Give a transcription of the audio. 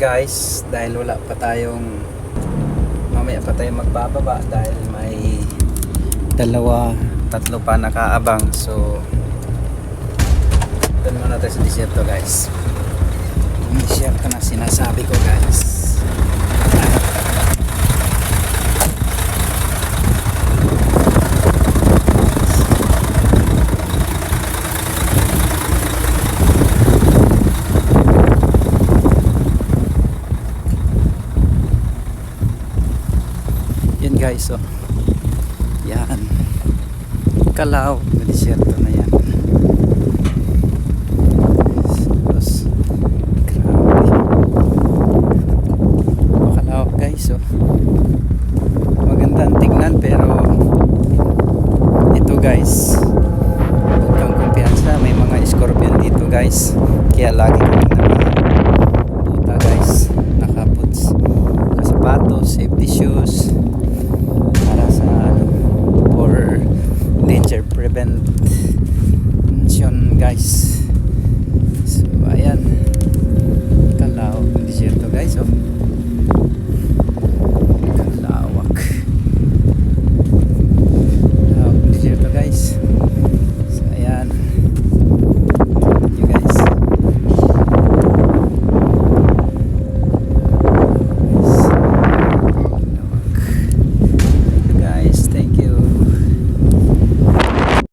dahil wala pa tayong mamaya pa tayong magbababa dahil may dalawa, tatlo pa nakaabang. So doon muna tayo sa disyerto guys. Yung disyerto na sinasabi ko guys yan guys oh. Yan. Kalao na na yan. Tapos, grabe. Kalao guys oh. Maganda ang tignan pero ito guys huwag kang kumpiyansa. May mga scorpion dito guys. Kaya lagi kami nakabuta student mention guys.